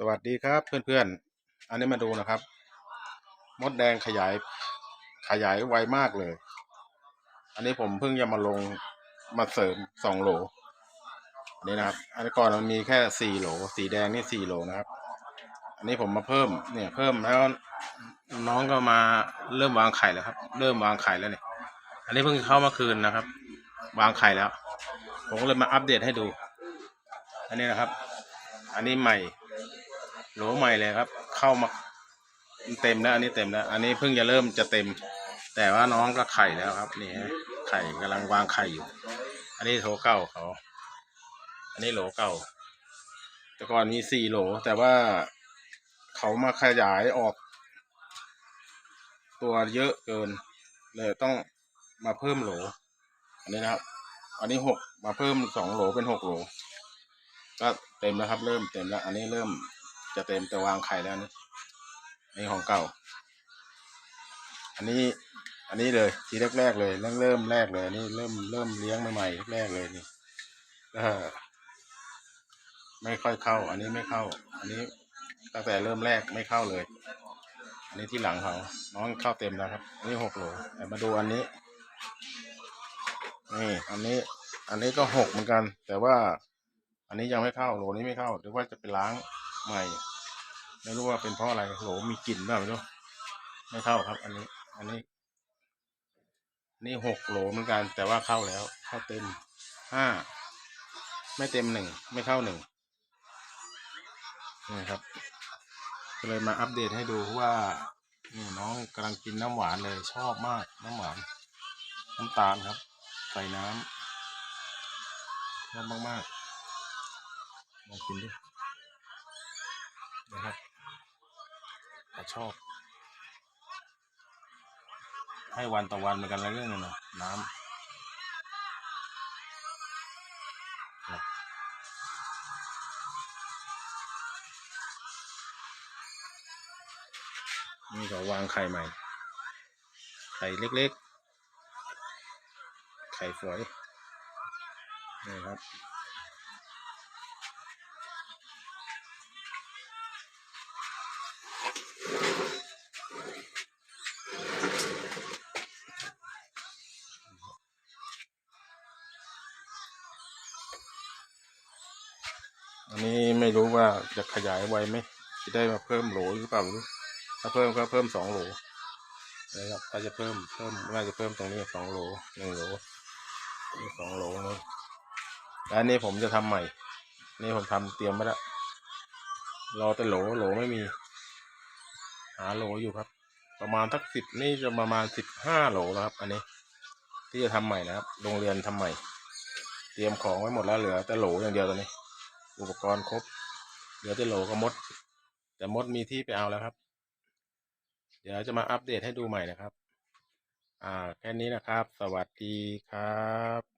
สวัสดีครับเพื่อนๆ อันนี้มาดูนะครับ มดแดงขยายขยายไวมากเลย อันนี้ผมเพิ่งจะมาลงมาเสริมสองโหลอันนี้นะครับ อันนี้ก่อนมันมีแค่สี่โหล สีแดงนี่สี่โหลนะครับ อันนี้ผมมาเพิ่มเนี่ยเพิ่มแล้วน้องก็มาเริ่มวางไข่แล้วครับ เริ่มวางไข่แล้วเนี่ย อันนี้เพิ่งเข้ามาคืนนะครับ วางไข่แล้ว ผมก็เลยมาอัปเดตให้ดู อันนี้นะครับ อันนี้ใหม่ โหลใหม่เลยครับ เข้ามาเต็มแล้วอันนี้เต็มแล้ว อันนี้เพิ่งจะเริ่มจะเต็ม แต่ว่าน้องก็ไข่แล้วครับ นี่ฮะไข่กำลังวางไข่อยู่ อันนี้โถเก่าเขา อันนี้โหลเก่า แต่ก่อนมีสี่โหล แต่ว่าเขามาขยายออก ตัวเยอะเกิน เลยต้องมาเพิ่มโหล อันนี้นะครับ อันนี้หกมาเพิ่มสองโหลเป็นหกโหล ก็เต็มแล้วครับ เริ่มเต็มแล้ว อันนี้เริ่ม จะเต็มแต่วางไข่แล้วนี่นนี้ของเก่า อันนี้ อันนี้เลยทีแรกๆเลยเริ่มเริ่มแรกเลยนนี้เริ่มเริ่มเลี้ยงใหม่ๆแรกเลยนี่ก็ไม่ค่อยเข้า อันนี้ไม่เข้า อันนี้ตั้งแต่เริ่มแรกไม่เข้าเลย อันนี้ที่หลังเขาน้องเข้าเต็มแล้วครับอันนี้หกโหลแต่มาดูอันนี้นี่อันนี้ อันนี้ก็หกเหมือนกัน แต่ว่า อันนี้ยังไม่เข้าโหลนี้ไม่เข้าหรือว่าจะไปล้าง ใหม่ ไม่รู้ว่าเป็นเพราะอะไรโหลมีกลิ่นบ้างไม่รู้ไม่เข้าครับ อันนี้ อันนี้ นี่หกโหลเหมือนกัน แต่ว่าเข้าแล้ว เข้าเต็มห้าไม่เต็มหนึ่งไม่เข้าหนึ่งนี่ครับก็เลยมาอัปเดตให้ดูว่านี่น้องกำลังกินน้ำหวานเลยชอบมากน้ำหวานน้ำตาลครับ ใส่น้ำชอบมากๆลองกินดิ นะครับแต่ชอบ ให้วันต่อวันเหมือนกันแล้วเรื่องนึงนะ น้ำครับนี่ก็วางไข่ใหม่ ไข่เล็กๆ ไข่ฝอยนี่ครับ อันนี้ไม่รู้ว่าจะขยายไวไหมจะได้มาเพิ่มโหลหรือเปล่าถ้าเพิ่มก็เพิ่มสองโหลนะครับถ้าจะเพิ่มเพิ่มน่าจะเพิ่มตรงนี้สองโหลหนึ่งโหลนี่สองโหลนี่แล้วอันนี้ผมจะทำใหม่ นี่ผมทำเตรียมไว้แล้วรอแต่โหลโหลไม่มี หาโหลอยู่ครับ ประมาณทักสิบนี่จะประมาณสิบห้าโหลแล้วครับ อันนี้ ที่จะทำใหม่นะครับโรงเรียนทำใหม่ เตรียมของไว้หมดแล้วเหลือแต่โหลอย่างเดียวตอนนี้ อุปกรณ์ครบเหลือแต่โหลก็มด แต่มดมีที่ไปเอาแล้วครับ เดี๋ยวจะมาอัปเดตให้ดูใหม่นะครับ อ่า แค่นี้นะครับ สวัสดีครับ